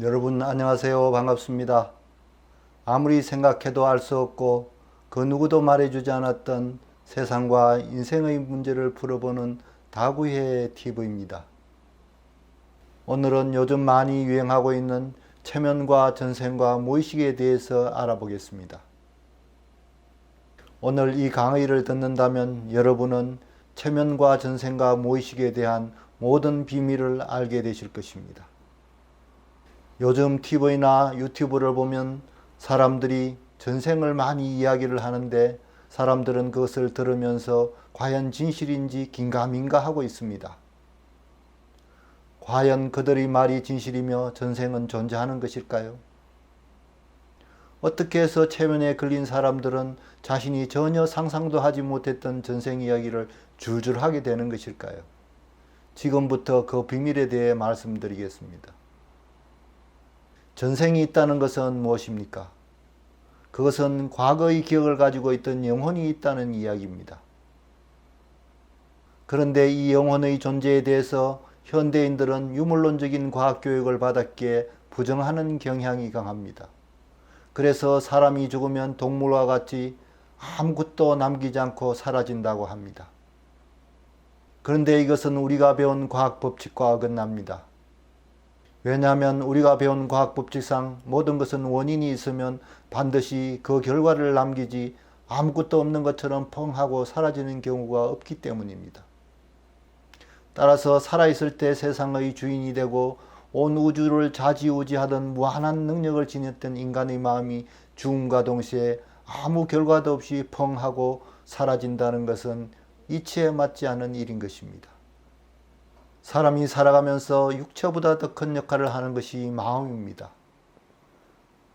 여러분 안녕하세요. 반갑습니다. 아무리 생각해도 알 수 없고 그 누구도 말해주지 않았던 세상과 인생의 문제를 풀어보는 다구의 TV입니다. 오늘은 요즘 많이 유행하고 있는 체면과 전생과 무의식에 대해서 알아보겠습니다. 오늘 이 강의를 듣는다면 여러분은 체면과 전생과 무의식에 대한 모든 비밀을 알게 되실 것입니다. 요즘 TV나 유튜브를 보면 사람들이 전생을 많이 이야기를 하는데 사람들은 그것을 들으면서 과연 진실인지 긴가민가 하고 있습니다. 과연 그들의 말이 진실이며 전생은 존재하는 것일까요? 어떻게 해서 체면에 걸린 사람들은 자신이 전혀 상상도 하지 못했던 전생 이야기를 줄줄 하게 되는 것일까요? 지금부터 그 비밀에 대해 말씀드리겠습니다. 전생이 있다는 것은 무엇입니까? 그것은 과거의 기억을 가지고 있던 영혼이 있다는 이야기입니다. 그런데 이 영혼의 존재에 대해서 현대인들은 유물론적인 과학 교육을 받았기에 부정하는 경향이 강합니다. 그래서 사람이 죽으면 동물과 같이 아무것도 남기지 않고 사라진다고 합니다. 그런데 이것은 우리가 배운 과학 법칙과 어긋납니다. 왜냐하면 우리가 배운 과학 법칙상 모든 것은 원인이 있으면 반드시 그 결과를 남기지 아무것도 없는 것처럼 펑하고 사라지는 경우가 없기 때문입니다. 따라서 살아있을 때 세상의 주인이 되고 온 우주를 좌지우지하던 무한한 능력을 지녔던 인간의 마음이 죽음과 동시에 아무 결과도 없이 펑하고 사라진다는 것은 이치에 맞지 않은 일인 것입니다. 사람이 살아가면서 육체보다 더 큰 역할을 하는 것이 마음입니다.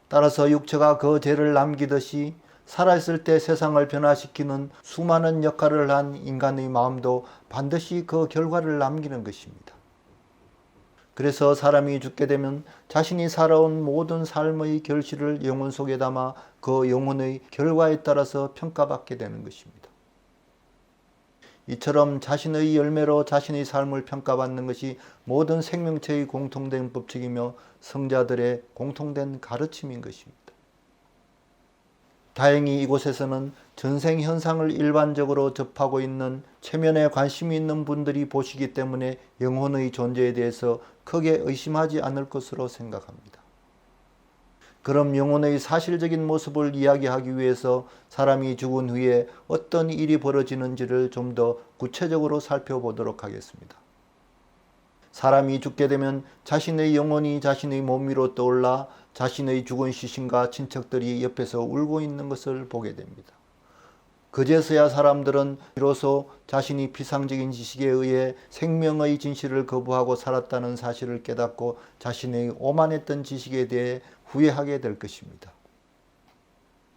따라서 육체가 그 죄를 남기듯이 살아있을 때 세상을 변화시키는 수많은 역할을 한 인간의 마음도 반드시 그 결과를 남기는 것입니다. 그래서 사람이 죽게 되면 자신이 살아온 모든 삶의 결실을 영혼 속에 담아 그 영혼의 결과에 따라서 평가받게 되는 것입니다. 이처럼 자신의 열매로 자신의 삶을 평가받는 것이 모든 생명체의 공통된 법칙이며 성자들의 공통된 가르침인 것입니다. 다행히 이곳에서는 전생 현상을 일반적으로 접하고 있는 체면에 관심이 있는 분들이 보시기 때문에 영혼의 존재에 대해서 크게 의심하지 않을 것으로 생각합니다. 그럼 영혼의 사실적인 모습을 이야기하기 위해서 사람이 죽은 후에 어떤 일이 벌어지는지를 좀 더 구체적으로 살펴보도록 하겠습니다. 사람이 죽게 되면 자신의 영혼이 자신의 몸 위로 떠올라 자신의 죽은 시신과 친척들이 옆에서 울고 있는 것을 보게 됩니다. 그제서야 사람들은 비로소 자신이 피상적인 지식에 의해 생명의 진실을 거부하고 살았다는 사실을 깨닫고 자신의 오만했던 지식에 대해 후회하게 될 것입니다.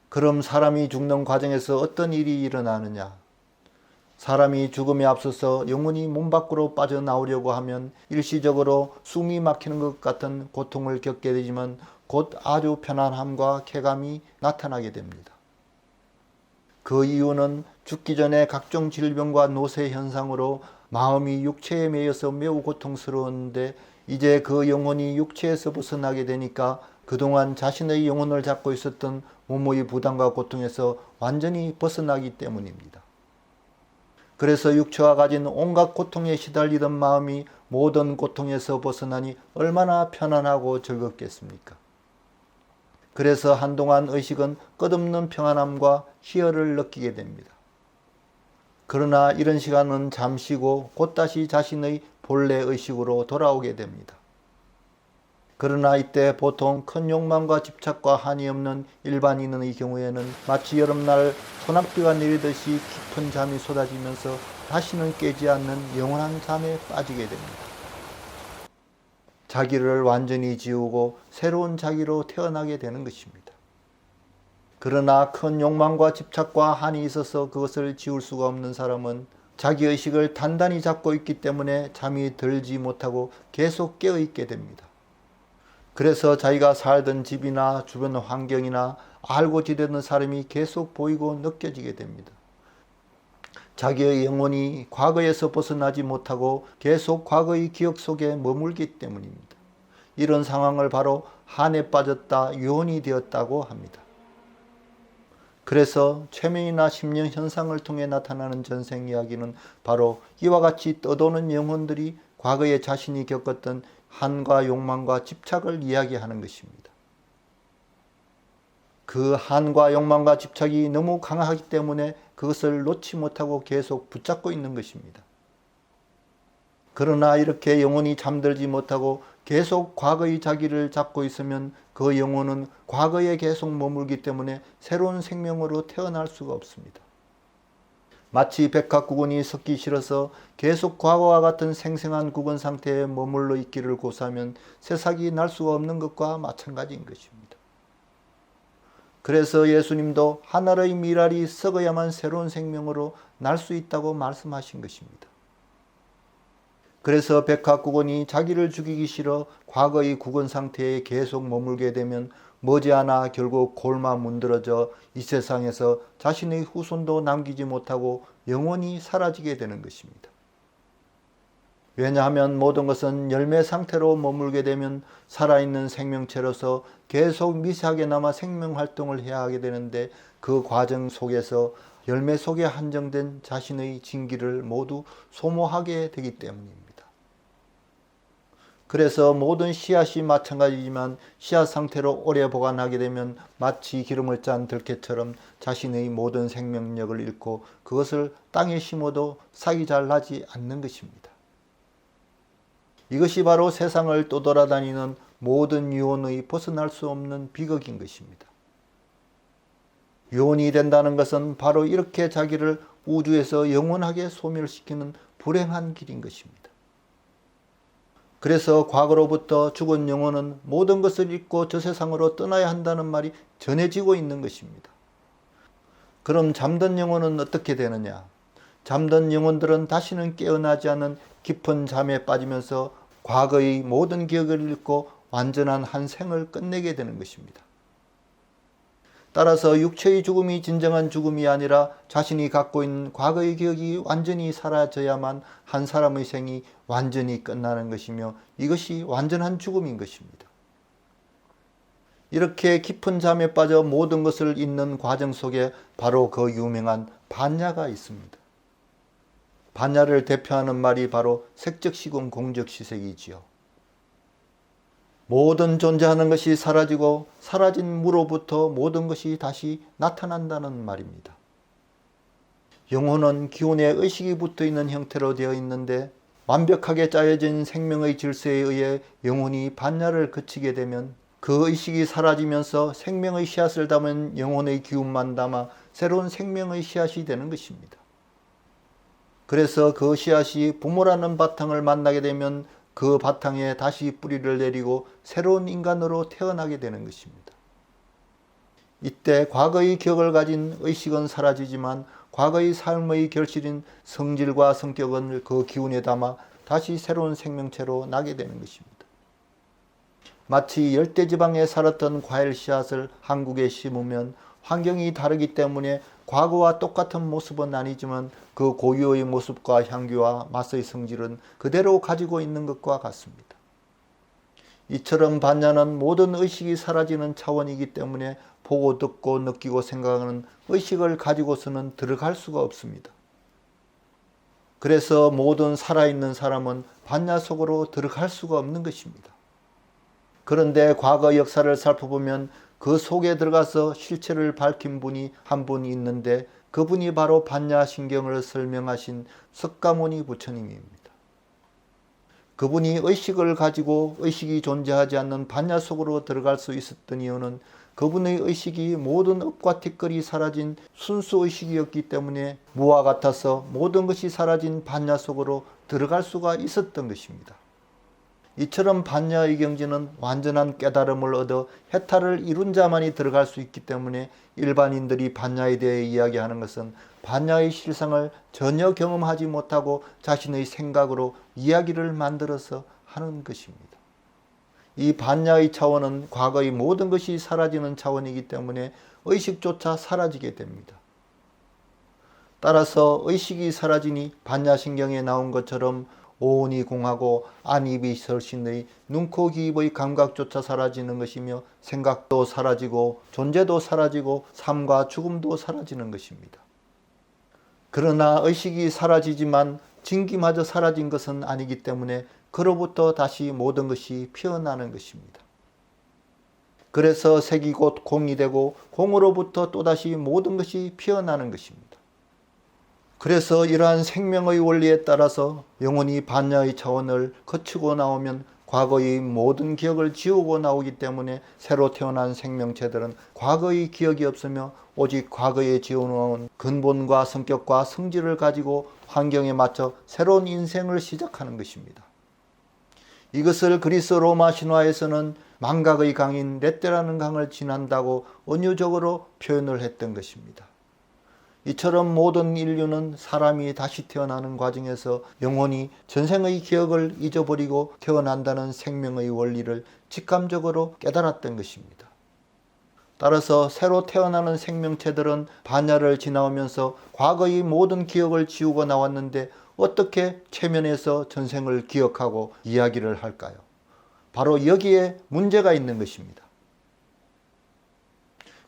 그럼 사람이 죽는 과정에서 어떤 일이 일어나느냐? 사람이 죽음에 앞서서 영혼이 몸 밖으로 빠져나오려고 하면 일시적으로 숨이 막히는 것 같은 고통을 겪게 되지만 곧 아주 편안함과 쾌감이 나타나게 됩니다. 그 이유는 죽기 전에 각종 질병과 노쇠 현상으로 마음이 육체에 매여서 매우 고통스러웠는데 이제 그 영혼이 육체에서 벗어나게 되니까 그동안 자신의 영혼을 잡고 있었던 몸의 부담과 고통에서 완전히 벗어나기 때문입니다. 그래서 육체가 가진 온갖 고통에 시달리던 마음이 모든 고통에서 벗어나니 얼마나 편안하고 즐겁겠습니까? 그래서 한동안 의식은 끝없는 평안함과 희열을 느끼게 됩니다. 그러나 이런 시간은 잠시고 곧 다시 자신의 본래 의식으로 돌아오게 됩니다. 그러나 이때 보통 큰 욕망과 집착과 한이 없는 일반인의 경우에는 마치 여름날 소낙비가 내리듯이 깊은 잠이 쏟아지면서 다시는 깨지 않는 영원한 잠에 빠지게 됩니다. 자기를 완전히 지우고 새로운 자기로 태어나게 되는 것입니다. 그러나 큰 욕망과 집착과 한이 있어서 그것을 지울 수가 없는 사람은 자기의식을 단단히 잡고 있기 때문에 잠이 들지 못하고 계속 깨어있게 됩니다. 그래서 자기가 살던 집이나 주변 환경이나 알고 지내던 사람이 계속 보이고 느껴지게 됩니다. 자기의 영혼이 과거에서 벗어나지 못하고 계속 과거의 기억 속에 머물기 때문입니다. 이런 상황을 바로 한에 빠졌다 유혼이 되었다고 합니다. 그래서 최면이나 심령 현상을 통해 나타나는 전생 이야기는 바로 이와 같이 떠도는 영혼들이 과거에 자신이 겪었던 한과 욕망과 집착을 이야기하는 것입니다. 그 한과 욕망과 집착이 너무 강하기 때문에 그것을 놓지 못하고 계속 붙잡고 있는 것입니다. 그러나 이렇게 영혼이 잠들지 못하고 계속 과거의 자기를 잡고 있으면 그 영혼은 과거에 계속 머물기 때문에 새로운 생명으로 태어날 수가 없습니다. 마치 백합구근이 섞기 싫어서 계속 과거와 같은 생생한 구근 상태에 머물러 있기를 고사하면 새싹이 날 수가 없는 것과 마찬가지인 것입니다. 그래서 예수님도 하늘의 미랄이 썩어야만 새로운 생명으로 날 수 있다고 말씀하신 것입니다. 그래서 백합국원이 자기를 죽이기 싫어 과거의 국원 상태에 계속 머물게 되면 머지않아 결국 골마 문드러져 이 세상에서 자신의 후손도 남기지 못하고 영원히 사라지게 되는 것입니다. 왜냐하면 모든 것은 열매 상태로 머물게 되면 살아있는 생명체로서 계속 미세하게나마 생명 활동을 해야 하게 되는데 그 과정 속에서 열매 속에 한정된 자신의 진기를 모두 소모하게 되기 때문입니다. 그래서 모든 씨앗이 마찬가지지만 씨앗 상태로 오래 보관하게 되면 마치 기름을 짠 들깨처럼 자신의 모든 생명력을 잃고 그것을 땅에 심어도 싹이 잘 나지 않는 것입니다. 이것이 바로 세상을 떠돌아다니는 모든 유언의 벗어날 수 없는 비극인 것입니다. 유언이 된다는 것은 바로 이렇게 자기를 우주에서 영원하게 소멸시키는 불행한 길인 것입니다. 그래서 과거로부터 죽은 영혼은 모든 것을 잊고 저 세상으로 떠나야 한다는 말이 전해지고 있는 것입니다. 그럼 잠든 영혼은 어떻게 되느냐? 잠든 영혼들은 다시는 깨어나지 않은 깊은 잠에 빠지면서 과거의 모든 기억을 잃고 완전한 한 생을 끝내게 되는 것입니다. 따라서 육체의 죽음이 진정한 죽음이 아니라 자신이 갖고 있는 과거의 기억이 완전히 사라져야만 한 사람의 생이 완전히 끝나는 것이며 이것이 완전한 죽음인 것입니다. 이렇게 깊은 잠에 빠져 모든 것을 잊는 과정 속에 바로 그 유명한 반야가 있습니다. 반야를 대표하는 말이 바로 색적시공 공적시색이지요. 모든 존재하는 것이 사라지고 사라진 무로부터 모든 것이 다시 나타난다는 말입니다. 영혼은 기운에 의식이 붙어 있는 형태로 되어 있는데 완벽하게 짜여진 생명의 질서에 의해 영혼이 반야를 거치게 되면 그 의식이 사라지면서 생명의 씨앗을 담은 영혼의 기운만 담아 새로운 생명의 씨앗이 되는 것입니다. 그래서 그 씨앗이 부모라는 바탕을 만나게 되면 그 바탕에 다시 뿌리를 내리고 새로운 인간으로 태어나게 되는 것입니다. 이때 과거의 기억을 가진 의식은 사라지지만 과거의 삶의 결실인 성질과 성격은 그 기운에 담아 다시 새로운 생명체로 나게 되는 것입니다. 마치 열대지방에 살았던 과일 씨앗을 한국에 심으면 환경이 다르기 때문에 과거와 똑같은 모습은 아니지만 그 고유의 모습과 향기와 맛의 성질은 그대로 가지고 있는 것과 같습니다. 이처럼 반야는 모든 의식이 사라지는 차원이기 때문에 보고 듣고 느끼고 생각하는 의식을 가지고서는 들어갈 수가 없습니다. 그래서 모든 살아있는 사람은 반야 속으로 들어갈 수가 없는 것입니다. 그런데 과거 역사를 살펴보면 그 속에 들어가서 실체를 밝힌 분이 한 분이 있는데 그분이 바로 반야신경을 설명하신 석가모니 부처님입니다. 그분이 의식을 가지고 의식이 존재하지 않는 반야 속으로 들어갈 수 있었던 이유는 그분의 의식이 모든 업과 티끌이 사라진 순수 의식이었기 때문에 무와 같아서 모든 것이 사라진 반야 속으로 들어갈 수가 있었던 것입니다. 이처럼 반야의 경지는 완전한 깨달음을 얻어 해탈을 이룬 자만이 들어갈 수 있기 때문에 일반인들이 반야에 대해 이야기하는 것은 반야의 실상을 전혀 경험하지 못하고 자신의 생각으로 이야기를 만들어서 하는 것입니다. 이 반야의 차원은 과거의 모든 것이 사라지는 차원이기 때문에 의식조차 사라지게 됩니다. 따라서 의식이 사라지니 반야신경에 나온 것처럼 오온이 공하고 안입이 설신의 눈코 기입의 감각조차 사라지는 것이며 생각도 사라지고 존재도 사라지고 삶과 죽음도 사라지는 것입니다. 그러나 의식이 사라지지만 진기마저 사라진 것은 아니기 때문에 그로부터 다시 모든 것이 피어나는 것입니다. 그래서 색이 곧 공이 되고 공으로부터 또다시 모든 것이 피어나는 것입니다. 그래서 이러한 생명의 원리에 따라서 영혼이 반야의 차원을 거치고 나오면 과거의 모든 기억을 지우고 나오기 때문에 새로 태어난 생명체들은 과거의 기억이 없으며 오직 과거에 지어놓은 근본과 성격과 성질을 가지고 환경에 맞춰 새로운 인생을 시작하는 것입니다. 이것을 그리스 로마 신화에서는 망각의 강인 레떼라는 강을 지난다고 은유적으로 표현을 했던 것입니다. 이처럼 모든 인류는 사람이 다시 태어나는 과정에서 영혼이 전생의 기억을 잊어버리고 태어난다는 생명의 원리를 직감적으로 깨달았던 것입니다. 따라서 새로 태어나는 생명체들은 반야를 지나오면서 과거의 모든 기억을 지우고 나왔는데 어떻게 체면에서 전생을 기억하고 이야기를 할까요? 바로 여기에 문제가 있는 것입니다.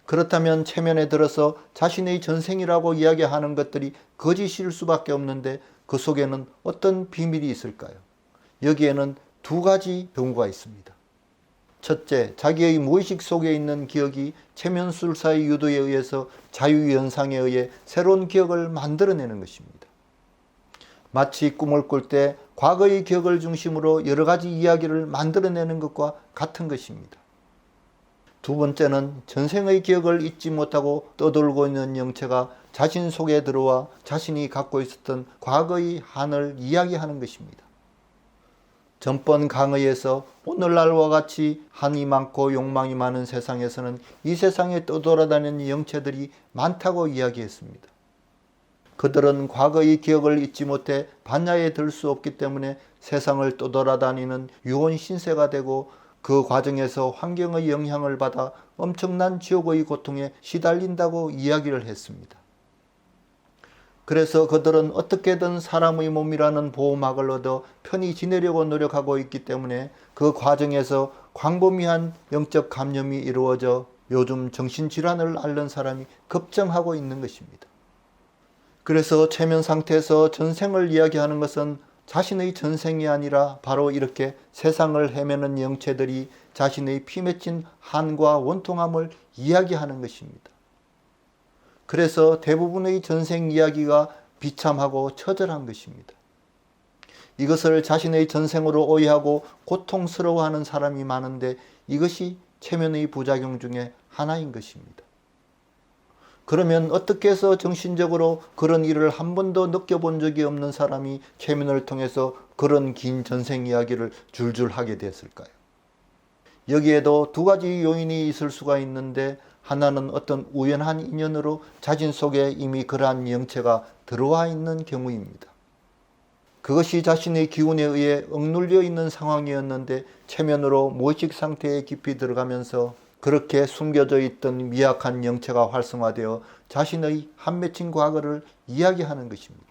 그렇다면 체면에 들어서 자신의 전생이라고 이야기하는 것들이 거짓일 수밖에 없는데 그 속에는 어떤 비밀이 있을까요? 여기에는 두 가지 경우가 있습니다. 첫째, 자기의 무의식 속에 있는 기억이 체면술사의 유도에 의해서 자유연상에 의해 새로운 기억을 만들어내는 것입니다. 마치 꿈을 꿀 때 과거의 기억을 중심으로 여러 가지 이야기를 만들어내는 것과 같은 것입니다. 두 번째는 전생의 기억을 잊지 못하고 떠돌고 있는 영체가 자신 속에 들어와 자신이 갖고 있었던 과거의 한을 이야기하는 것입니다. 전번 강의에서 오늘날과 같이 한이 많고 욕망이 많은 세상에서는 이 세상에 떠돌아다니는 영체들이 많다고 이야기했습니다. 그들은 과거의 기억을 잊지 못해 반야에 들 수 없기 때문에 세상을 떠돌아다니는 유혼 신세가 되고 그 과정에서 환경의 영향을 받아 엄청난 지옥의 고통에 시달린다고 이야기를 했습니다. 그래서 그들은 어떻게든 사람의 몸이라는 보호막을 얻어 편히 지내려고 노력하고 있기 때문에 그 과정에서 광범위한 영적 감염이 이루어져 요즘 정신질환을 앓는 사람이 급증하고 있는 것입니다. 그래서 체면 상태에서 전생을 이야기하는 것은 자신의 전생이 아니라 바로 이렇게 세상을 헤매는 영체들이 자신의 피 맺힌 한과 원통함을 이야기하는 것입니다. 그래서 대부분의 전생 이야기가 비참하고 처절한 것입니다. 이것을 자신의 전생으로 오해하고 고통스러워하는 사람이 많은데 이것이 체면의 부작용 중에 하나인 것입니다. 그러면 어떻게 해서 정신적으로 그런 일을 한 번도 느껴본 적이 없는 사람이 최면을 통해서 그런 긴 전생 이야기를 줄줄 하게 됐을까요? 여기에도 두 가지 요인이 있을 수가 있는데 하나는 어떤 우연한 인연으로 자신 속에 이미 그러한 영체가 들어와 있는 경우입니다. 그것이 자신의 기운에 의해 억눌려 있는 상황이었는데 체면으로 무의식 상태에 깊이 들어가면서 그렇게 숨겨져 있던 미약한 영체가 활성화되어 자신의 한 맺힌 과거를 이야기하는 것입니다.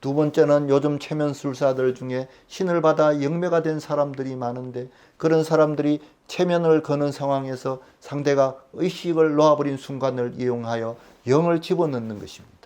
두 번째는 요즘 체면술사들 중에 신을 받아 영매가 된 사람들이 많은데 그런 사람들이 체면을 거는 상황에서 상대가 의식을 놓아버린 순간을 이용하여 영을 집어넣는 것입니다.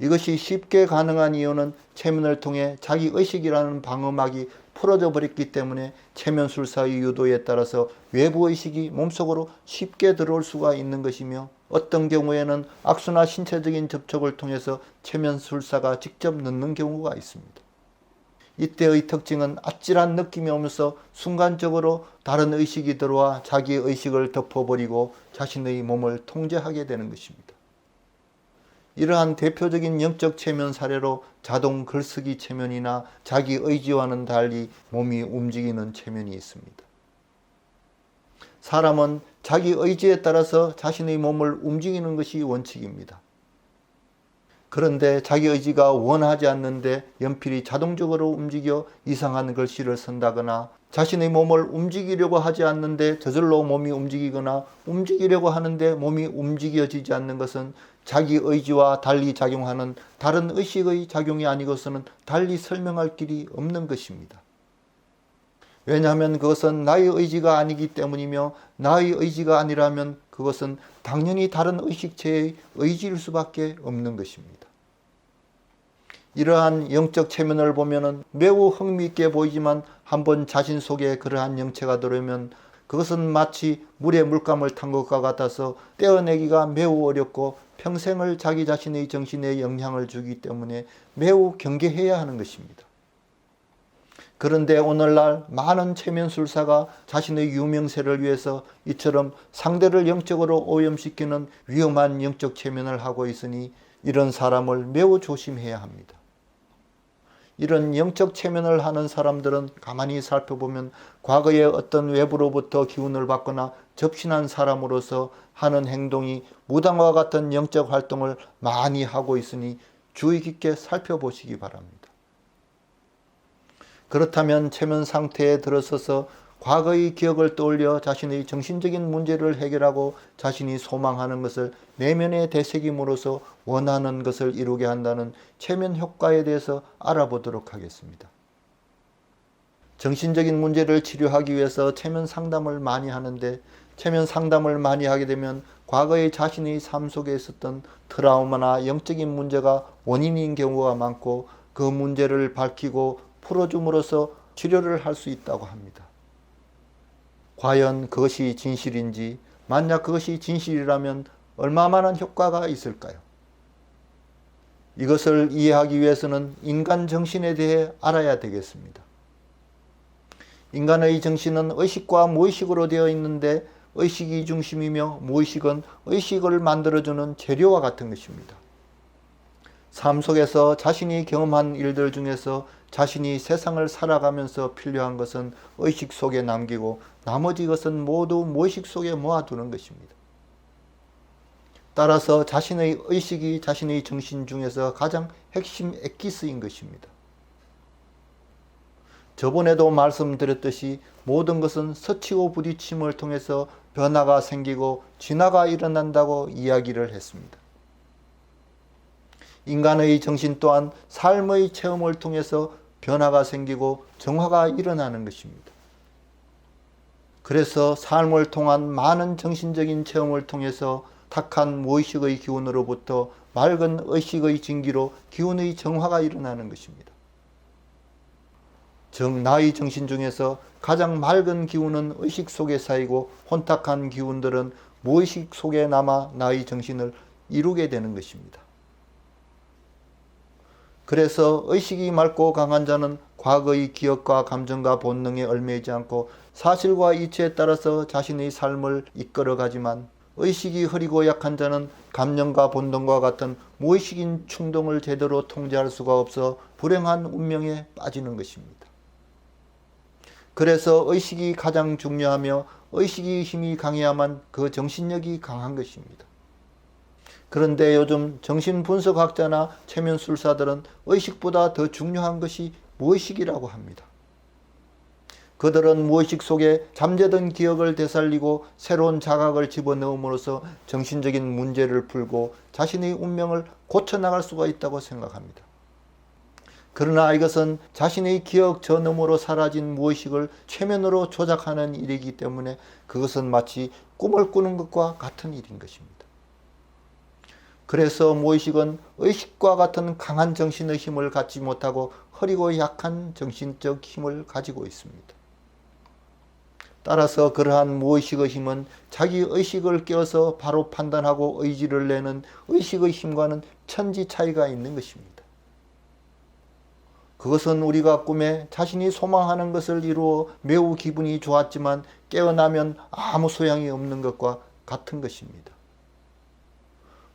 이것이 쉽게 가능한 이유는 체면을 통해 자기 의식이라는 방어막이 풀어져 버렸기 때문에 체면술사의 유도에 따라서 외부 의식이 몸속으로 쉽게 들어올 수가 있는 것이며 어떤 경우에는 악수나 신체적인 접촉을 통해서 체면술사가 직접 넣는 경우가 있습니다. 이때의 특징은 아찔한 느낌이 오면서 순간적으로 다른 의식이 들어와 자기 의식을 덮어버리고 자신의 몸을 통제하게 되는 것입니다. 이러한 대표적인 영적 체면 사례로 자동 글쓰기 체면이나 자기 의지와는 달리 몸이 움직이는 체면이 있습니다. 사람은 자기 의지에 따라서 자신의 몸을 움직이는 것이 원칙입니다. 그런데 자기 의지가 원하지 않는데 연필이 자동적으로 움직여 이상한 글씨를 쓴다거나 자신의 몸을 움직이려고 하지 않는데 저절로 몸이 움직이거나 움직이려고 하는데 몸이 움직여지지 않는 것은 자기 의지와 달리 작용하는 다른 의식의 작용이 아니고서는 달리 설명할 길이 없는 것입니다. 왜냐하면 그것은 나의 의지가 아니기 때문이며 나의 의지가 아니라면 그것은 당연히 다른 의식체의 의지일 수밖에 없는 것입니다. 이러한 영적 체면을 보면은 매우 흥미있게 보이지만 한번 자신 속에 그러한 영체가 들어오면 그것은 마치 물에 물감을 탄 것과 같아서 떼어내기가 매우 어렵고 평생을 자기 자신의 정신에 영향을 주기 때문에 매우 경계해야 하는 것입니다. 그런데 오늘날 많은 체면술사가 자신의 유명세를 위해서 이처럼 상대를 영적으로 오염시키는 위험한 영적 체면을 하고 있으니 이런 사람을 매우 조심해야 합니다. 이런 영적 체면을 하는 사람들은 가만히 살펴보면 과거에 어떤 외부로부터 기운을 받거나 접신한 사람으로서 하는 행동이 무당과 같은 영적 활동을 많이 하고 있으니 주의 깊게 살펴보시기 바랍니다. 그렇다면 체면 상태에 들어서서 과거의 기억을 떠올려 자신의 정신적인 문제를 해결하고 자신이 소망하는 것을 내면에 되새김으로써 원하는 것을 이루게 한다는 체면 효과에 대해서 알아보도록 하겠습니다. 정신적인 문제를 치료하기 위해서 체면 상담을 많이 하는데 체면 상담을 많이 하게 되면 과거의 자신의 삶 속에 있었던 트라우마나 영적인 문제가 원인인 경우가 많고 그 문제를 밝히고 풀어줌으로써 치료를 할 수 있다고 합니다. 과연 그것이 진실인지, 만약 그것이 진실이라면 얼마만한 효과가 있을까요? 이것을 이해하기 위해서는 인간 정신에 대해 알아야 되겠습니다. 인간의 정신은 의식과 무의식으로 되어 있는데 의식이 중심이며 무의식은 의식을 만들어주는 재료와 같은 것입니다. 삶 속에서 자신이 경험한 일들 중에서 자신이 세상을 살아가면서 필요한 것은 의식 속에 남기고 나머지 것은 모두 무의식 속에 모아두는 것입니다. 따라서 자신의 의식이 자신의 정신 중에서 가장 핵심 엑기스인 것입니다. 저번에도 말씀드렸듯이 모든 것은 서치고 부딪힘을 통해서 변화가 생기고 진화가 일어난다고 이야기를 했습니다. 인간의 정신 또한 삶의 체험을 통해서 변화가 생기고 정화가 일어나는 것입니다. 그래서 삶을 통한 많은 정신적인 체험을 통해서 탁한 무의식의 기운으로부터 맑은 의식의 진기로 기운의 정화가 일어나는 것입니다. 정 나의 정신 중에서 가장 맑은 기운은 의식 속에 쌓이고 혼탁한 기운들은 무의식 속에 남아 나의 정신을 이루게 되는 것입니다. 그래서 의식이 맑고 강한 자는 과거의 기억과 감정과 본능에 얽매이지 않고 사실과 이치에 따라서 자신의 삶을 이끌어가지만 의식이 흐리고 약한 자는 감정과 본능과 같은 무의식인 충동을 제대로 통제할 수가 없어 불행한 운명에 빠지는 것입니다. 그래서 의식이 가장 중요하며 의식이 힘이 강해야만 그 정신력이 강한 것입니다. 그런데 요즘 정신분석학자나 체면술사들은 의식보다 더 중요한 것이 무의식이라고 합니다. 그들은 무의식 속에 잠재던 기억을 되살리고 새로운 자각을 집어넣음으로써 정신적인 문제를 풀고 자신의 운명을 고쳐나갈 수가 있다고 생각합니다. 그러나 이것은 자신의 기억 전음으로 사라진 무의식을 최면으로 조작하는 일이기 때문에 그것은 마치 꿈을 꾸는 것과 같은 일인 것입니다. 그래서 무의식은 의식과 같은 강한 정신의 힘을 갖지 못하고 허리고 약한 정신적 힘을 가지고 있습니다. 따라서 그러한 무의식의 힘은 자기 의식을 깨어서 바로 판단하고 의지를 내는 의식의 힘과는 천지 차이가 있는 것입니다. 그것은 우리가 꿈에 자신이 소망하는 것을 이루어 매우 기분이 좋았지만 깨어나면 아무 소양이 없는 것과 같은 것입니다.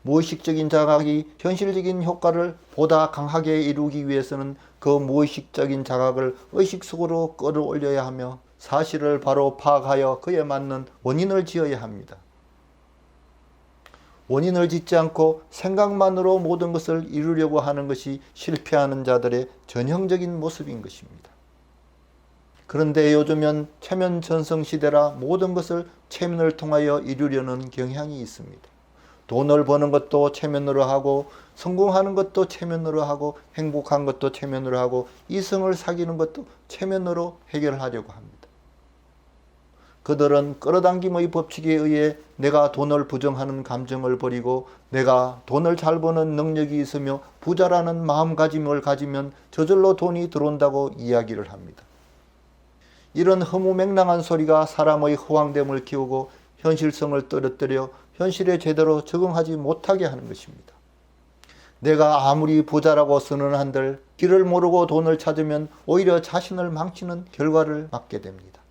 무의식적인 자각이 현실적인 효과를 보다 강하게 이루기 위해서는 그 무의식적인 자각을 의식 속으로 끌어올려야 하며 사실을 바로 파악하여 그에 맞는 원인을 지어야 합니다. 원인을 짓지 않고 생각만으로 모든 것을 이루려고 하는 것이 실패하는 자들의 전형적인 모습인 것입니다. 그런데 요즘은 체면 전성 시대라 모든 것을 체면을 통하여 이루려는 경향이 있습니다. 돈을 버는 것도 체면으로 하고 성공하는 것도 체면으로 하고 행복한 것도 체면으로 하고 이성을 사귀는 것도 체면으로 해결하려고 합니다. 그들은 끌어당김의 법칙에 의해 내가 돈을 부정하는 감정을 버리고 내가 돈을 잘 버는 능력이 있으며 부자라는 마음가짐을 가지면 저절로 돈이 들어온다고 이야기를 합니다. 이런 허무맹랑한 소리가 사람의 허황됨을 키우고 현실성을 떨어뜨려 현실에 제대로 적응하지 못하게 하는 것입니다. 내가 아무리 부자라고 선언한들 길을 모르고 돈을 찾으면 오히려 자신을 망치는 결과를 맞게 됩니다.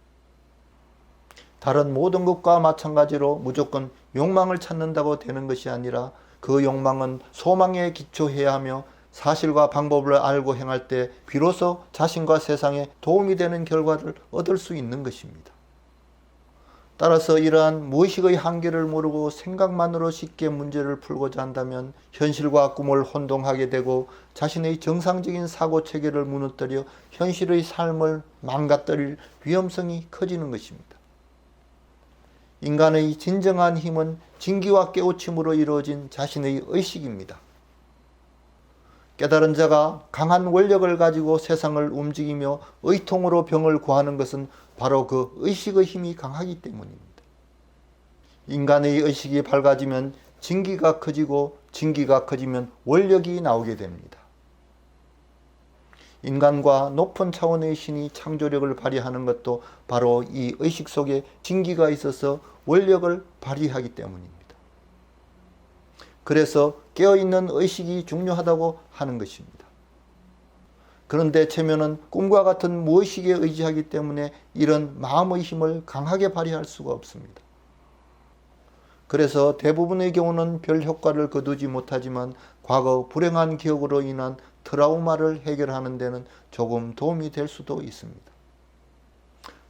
다른 모든 것과 마찬가지로 무조건 욕망을 찾는다고 되는 것이 아니라 그 욕망은 소망에 기초해야 하며 사실과 방법을 알고 행할 때 비로소 자신과 세상에 도움이 되는 결과를 얻을 수 있는 것입니다. 따라서 이러한 무의식의 한계를 모르고 생각만으로 쉽게 문제를 풀고자 한다면 현실과 꿈을 혼동하게 되고 자신의 정상적인 사고 체계를 무너뜨려 현실의 삶을 망가뜨릴 위험성이 커지는 것입니다. 인간의 진정한 힘은 진기와 깨우침으로 이루어진 자신의 의식입니다. 깨달은 자가 강한 원력을 가지고 세상을 움직이며 의통으로 병을 구하는 것은 바로 그 의식의 힘이 강하기 때문입니다. 인간의 의식이 밝아지면 진기가 커지고 진기가 커지면 원력이 나오게 됩니다. 인간과 높은 차원의 신이 창조력을 발휘하는 것도 바로 이 의식 속에 진기가 있어서 원력을 발휘하기 때문입니다. 그래서 깨어있는 의식이 중요하다고 하는 것입니다. 그런데 체면은 꿈과 같은 무의식에 의지하기 때문에 이런 마음의 힘을 강하게 발휘할 수가 없습니다. 그래서 대부분의 경우는 별 효과를 거두지 못하지만 과거 불행한 기억으로 인한 트라우마를 해결하는 데는 조금 도움이 될 수도 있습니다.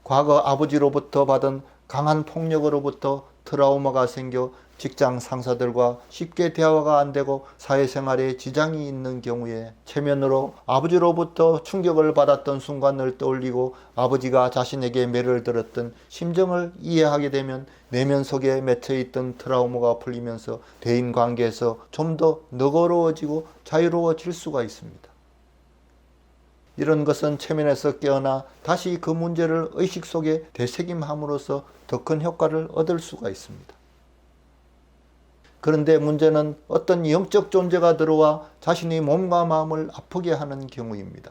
과거 아버지로부터 받은 강한 폭력으로부터 트라우마가 생겨 직장 상사들과 쉽게 대화가 안 되고 사회생활에 지장이 있는 경우에 체면으로 아버지로부터 충격을 받았던 순간을 떠올리고 아버지가 자신에게 매를 들었던 심정을 이해하게 되면 내면 속에 맺혀 있던 트라우마가 풀리면서 대인 관계에서 좀 더 너그러워지고 자유로워질 수가 있습니다. 이런 것은 체면에서 깨어나 다시 그 문제를 의식 속에 되새김함으로써 더 큰 효과를 얻을 수가 있습니다. 그런데 문제는 어떤 영적 존재가 들어와 자신의 몸과 마음을 아프게 하는 경우입니다.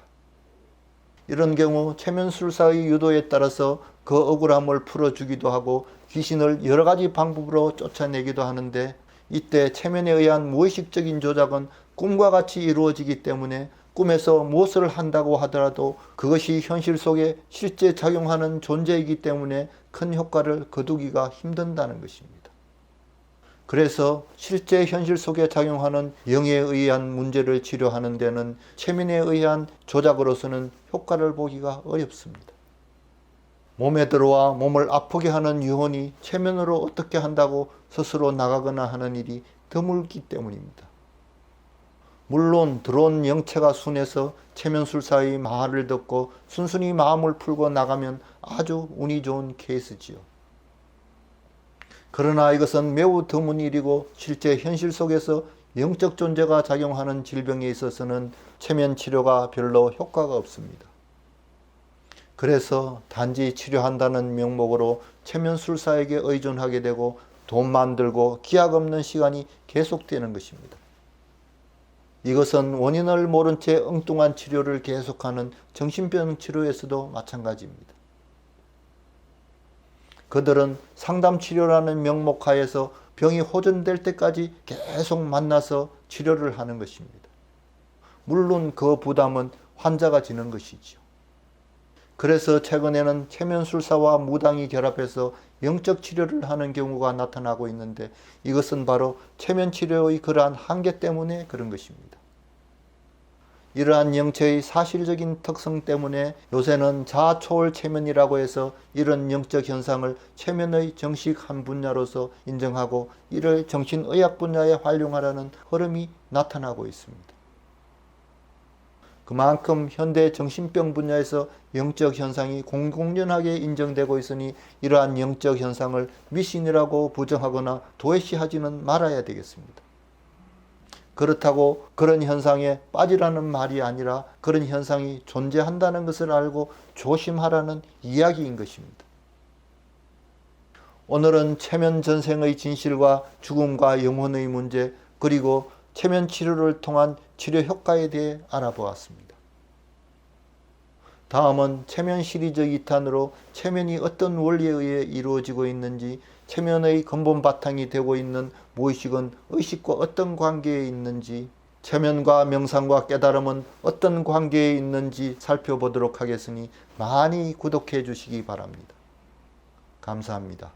이런 경우 체면술사의 유도에 따라서 그 억울함을 풀어주기도 하고 귀신을 여러 가지 방법으로 쫓아내기도 하는데 이때 체면에 의한 무의식적인 조작은 꿈과 같이 이루어지기 때문에 꿈에서 무엇을 한다고 하더라도 그것이 현실 속에 실제 작용하는 존재이기 때문에 큰 효과를 거두기가 힘든다는 것입니다. 그래서 실제 현실 속에 작용하는 영에 의한 문제를 치료하는 데는 체면에 의한 조작으로서는 효과를 보기가 어렵습니다. 몸에 들어와 몸을 아프게 하는 유언이 체면으로 어떻게 한다고 스스로 나가거나 하는 일이 드물기 때문입니다. 물론 들어온 영체가 순해서 체면술사의 말을 듣고 순순히 마음을 풀고 나가면 아주 운이 좋은 케이스지요. 그러나 이것은 매우 드문 일이고 실제 현실 속에서 영적 존재가 작용하는 질병에 있어서는 체면 치료가 별로 효과가 없습니다. 그래서 단지 치료한다는 명목으로 체면술사에게 의존하게 되고 돈만 들고 기약 없는 시간이 계속되는 것입니다. 이것은 원인을 모른 채 엉뚱한 치료를 계속하는 정신병 치료에서도 마찬가지입니다. 그들은 상담 치료라는 명목 하에서 병이 호전될 때까지 계속 만나서 치료를 하는 것입니다. 물론 그 부담은 환자가 지는 것이죠. 그래서 최근에는 체면술사와 무당이 결합해서 영적 치료를 하는 경우가 나타나고 있는데 이것은 바로 체면 치료의 그러한 한계 때문에 그런 것입니다. 이러한 영체의 사실적인 특성 때문에 요새는 자초월 체면이라고 해서 이런 영적 현상을 체면의 정식 한 분야로서 인정하고 이를 정신의학 분야에 활용하라는 흐름이 나타나고 있습니다. 그만큼 현대 정신병 분야에서 영적 현상이 공공연하게 인정되고 있으니 이러한 영적 현상을 미신이라고 부정하거나 도외시하지는 말아야 되겠습니다. 그렇다고 그런 현상에 빠지라는 말이 아니라 그런 현상이 존재한다는 것을 알고 조심하라는 이야기인 것입니다. 오늘은 체면 전생의 진실과 죽음과 영혼의 문제 그리고 체면 치료를 통한 치료 효과에 대해 알아보았습니다. 다음은 체면 시리즈 2탄으로 체면이 어떤 원리에 의해 이루어지고 있는지, 체면의 근본 바탕이 되고 있는 무의식은 의식과 어떤 관계에 있는지, 체면과 명상과 깨달음은 어떤 관계에 있는지 살펴보도록 하겠으니 많이 구독해 주시기 바랍니다. 감사합니다.